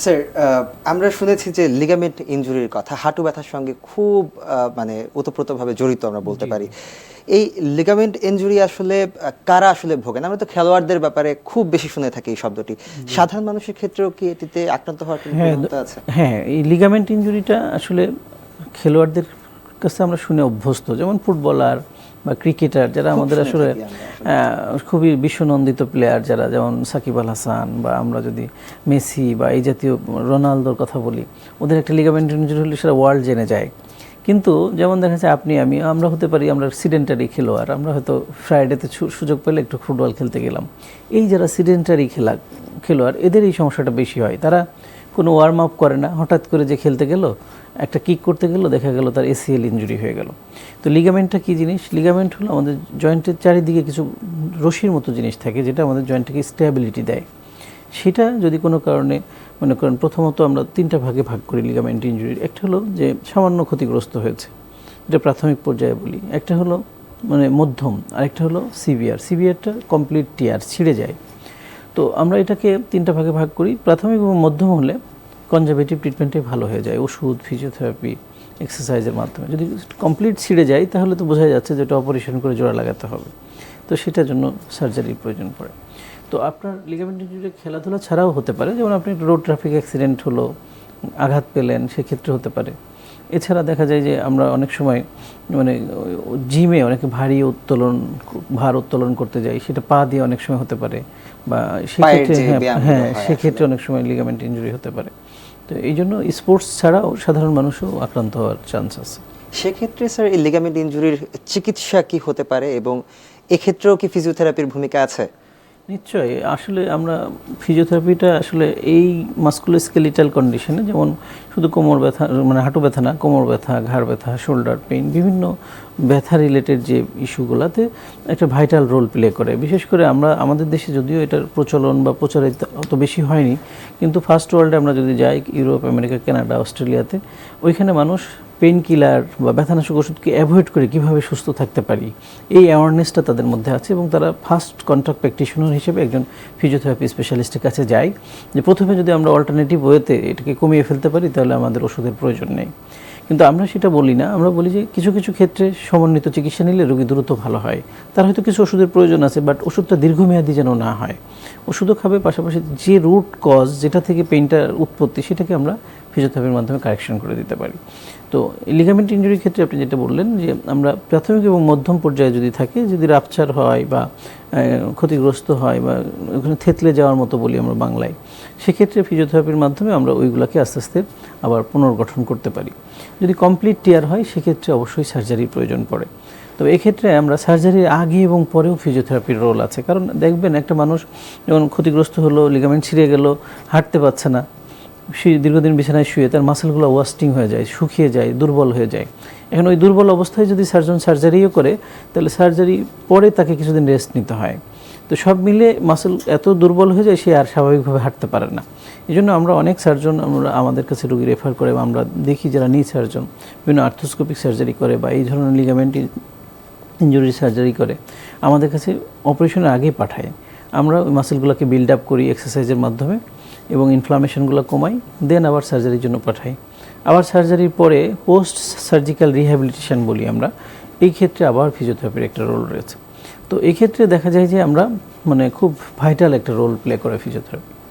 Sir আমরা শুনেছি যে লিগামেন্ট ইনজুরির কথা হাঁটু ব্যথার সঙ্গে খুব মানে ওতপ্রোতভাবে জড়িত আমরা বলতে পারি। এই লিগামেন্ট ইনজুরি আসলে কারা আসলে ভোগেন? আমরা তো খেলোয়াড়দের ব্যাপারে খুব বেশি শুনে থাকি এই শব্দটি। সাধারণ মানুষের ক্ষেত্রেও কি এটিতে আক্রান্ত হওয়ার হ্যাঁ আছে? হ্যাঁ এই লিগামেন্ট ইনজুরিটা আসলে খেলোয়াড়দের কাছে আমরা শুনে অভ্যস্ত। যেমন ফুটবলার বা ক্রিকেটার যারা আমাদের আসলে খুবই বিশ্বনন্দিত প্লেয়ার যারা যেমন সাকিব আল হাসান বা আমরা যদি মেসি বা এই জাতীয় রোনালদোর কথা বলি ওদের একটা লিগামেন্ট ইনজুরি হলে সেটা ওয়ার্ল্ড জেনে যায়। কিন্তু যেমন দেখা যাচ্ছে আপনি আমি আমরা হতে পারি আমরা সিডেন্টারি খেলোয়াড় আমরা হয়তো ফ্রাইডেতে সুযোগ পেলে একটু ফুটবল খেলতে গেলাম। এই যারা সিডেন্টারি খেলা খেলোয়াড় এদের এই সমস্যাটা বেশি হয়। তারা কোনো ওয়ার্ম আপ করে না, হঠাৎ করে যে খেলতে গেল, একটা কিক করতে গেল, দেখা গেল তার এসিএল ইঞ্জুরি হয়ে গেল। তো লিগামেন্টটা কী জিনিস? লিগামেন্ট হলো আমাদের জয়েন্টের চারিদিকে কিছু রশির মতো জিনিস থাকে, যেটা আমাদের জয়েন্টকে স্টেবিলিটি দেয়। সেটা যদি কোনো কারণে, মনে করেন প্রথমত আমরা তিনটা ভাগে ভাগ করি লিগামেন্ট ইনজুরির একটা হলো যে সামান্য ক্ষতিগ্রস্ত হয়েছে, এটা প্রাথমিক পর্যায়ে বলি। একটা হলো মানে মধ্যম, আরেকটা হলো সিভিয়ার সিভিয়ারটা কমপ্লিট টিয়ার ছিঁড়ে যায়। তো আমরা এটাকে তিনটা ভাগে ভাগ করি। প্রাথমিক এবং মধ্যম হলে কনজারভেটিভ ট্রিটমেন্টে ভালো হয়ে যায়, ওষুধ ফিজিওথেরাপি এক্সারসাইজের মাধ্যমে। যদি কমপ্লিট ছিঁড়ে যায়, তাহলে তো বোঝা যাচ্ছে যে এটা অপারেশন করে জোড়া লাগাতে হবে। তো সেটার জন্য সার্জারির প্রয়োজন পড়ে। তো আপনার লিগামেন্ট ইনজুরি খেলাধুলা ছাড়াও হতে পারে, যেমন আপনি রোড ট্রাফিক অ্যাক্সিডেন্ট হলো, আঘাত পেলেন, সেক্ষেত্রে হতে পারে। এছাড়া দেখা যায় যে আমরা অনেক সময় মানে জিমে অনেকে ভারী উত্তোলন ভার উত্তোলন করতে যাই সেটা পা দিয়ে অনেক সময় হতে পারে বা সেক্ষেত্রে হ্যাঁ হ্যাঁ সেক্ষেত্রে অনেক সময় লিগামেন্ট ইঞ্জুরি হতে পারে। তো এই জন্য স্পোর্টস ছাড়াও সাধারণ মানুষও আক্রান্ত হওয়ার চান্স আছে। সেক্ষেত্রে স্যার এই লিগামেন্ট ইনজুরির চিকিৎসা কি হতে পারে এবং এক্ষেত্রেও কি ফিজিওথেরাপির ভূমিকা আছে? নিশ্চয়ই। আসলে আমরা ফিজিওথেরাপিটা আসলে এই মাস্কুলোস্কেলিটাল কন্ডিশনে যেমন শুধু কোমর ব্যথা মানে হাঁটু ব্যথা না, কোমর ব্যথা, ঘাড় ব্যথা শোল্ডার পেইন বিভিন্ন ব্যথা রিলেটেড যে ইস্যুগুলোতে একটা ভাইটাল রোল প্লে করে। বিশেষ করে আমরা, আমাদের দেশে যদিও এটার প্রচলন বা প্রচারিত অত বেশি হয়নি, কিন্তু ফার্স্ট ওয়ার্ল্ডে আমরা যদি যাই, ইউরোপ, আমেরিকা, কানাডা, অস্ট্রেলিয়াতে, ওইখানে মানুষ পেইন কিলার বা ব্যথানাশক ওষুধকে অ্যাভয়েড করে কীভাবে সুস্থ থাকতে পারি, এই অ্যাওয়ারনেসটা তাদের মধ্যে আছে এবং তারা ফার্স্ট কন্ট্রাক্ট প্র্যাকটিশনার হিসেবে একজন ফিজিওথেরাপি স্পেশালিস্টের কাছে যায় যে প্রথমে যদি আমরা অল্টারনেটিভ ওয়েতে এটাকে কমিয়ে ফেলতে পারি, তাহলে আমাদের ওষুধের প্রয়োজন নেই। কিন্তু আমরা সেটা বলি না। আমরা বলি যে কিছু কিছু ক্ষেত্রে সমন্বিত চিকিৎসা নিলে রোগী দ্রুত ভালো হয়। তার হয়তো কিছু ওষুধের প্রয়োজন আছে বাট ওষুধটা দীর্ঘমেয়াদী যেন না হয়। ওষুধও খাবে, পাশাপাশি যে রুট কজ যেটা থেকে পেইনটার উৎপত্তি, সেটাকে আমরা ফিজিওথেরাপির মাধ্যমে কারেকশন করে দিতে পারি। তো লিগামেন্ট ইঞ্জুরির ক্ষেত্রে আপনি যেটা বললেন যে আমরা প্রাথমিক এবং মধ্যম পর্যায়ে যদি থাকে, যদি রাপচার হয় বা ক্ষতিগ্রস্ত হয় বা ওখানে থেতলে যাওয়ার মতো বলি আমরা বাংলায়, সেক্ষেত্রে ফিজিওথেরাপির মাধ্যমে আমরা ওইগুলোকে আস্তে আস্তে আবার পুনর্গঠন করতে পারি। যদি কমপ্লিট টিয়ার হয়, সেক্ষেত্রে অবশ্যই সার্জারির প্রয়োজন পড়ে। তো এক্ষেত্রে আমরা সার্জারির আগে এবং পরেও ফিজিওথেরাপির রোল আছে। কারণ দেখবেন একটা মানুষ যখন ক্ষতিগ্রস্ত হলো লিগামেন্ট ছিঁড়ে গেল, হাঁটতে পারছে না শুয়ে দীর্ঘদিন বিছানায় শুয়ে তার মাসেলগুলো ওয়াস্টিং হয়ে যায়, শুকিয়ে যায়, দুর্বল হয়ে যায়। এখন ওই দুর্বল অবস্থায় যদি সার্জন সার্জারিও করে, তাহলে সার্জারি পরে তাকে কিছুদিন রেস্ট নিতে হয়। তো সব মিলে মাসেল এত দুর্বল হয়ে যায়, সে আর স্বাভাবিকভাবে হাঁটতে পারে না। এই জন্য আমরা অনেক সার্জন আমরা আমাদের কাছে রুগী রেফার করে বা আমরা দেখি যারা নি সার্জন বিভিন্ন আর্থোস্কোপিক সার্জারি করে বা এই ধরনের লিগামেন্ট ইঞ্জুরি সার্জারি করে, আমাদের কাছে অপারেশনের আগে পাঠায়। আমরা ওই মাসেলগুলোকে বিল্ড আপ করি এক্সারসাইজের মাধ্যমে। এবং ইনফ্লামেশনগুলো কমাই দেন আবার সার্জারির জন্য পাঠাই। আবার সার্জারির পরে পোস্ট সার্জিক্যাল রিহ্যাবিলিটেশন বলি আমরা, এই ক্ষেত্রে আবার ফিজিওথেরাপির একটা রোল রয়েছে। তো এক্ষেত্রে ক্ষেত্রে দেখা যায় যে আমরা মানে খুব ভাইটাল একটা রোল প্লে করে ফিজিওথেরাপি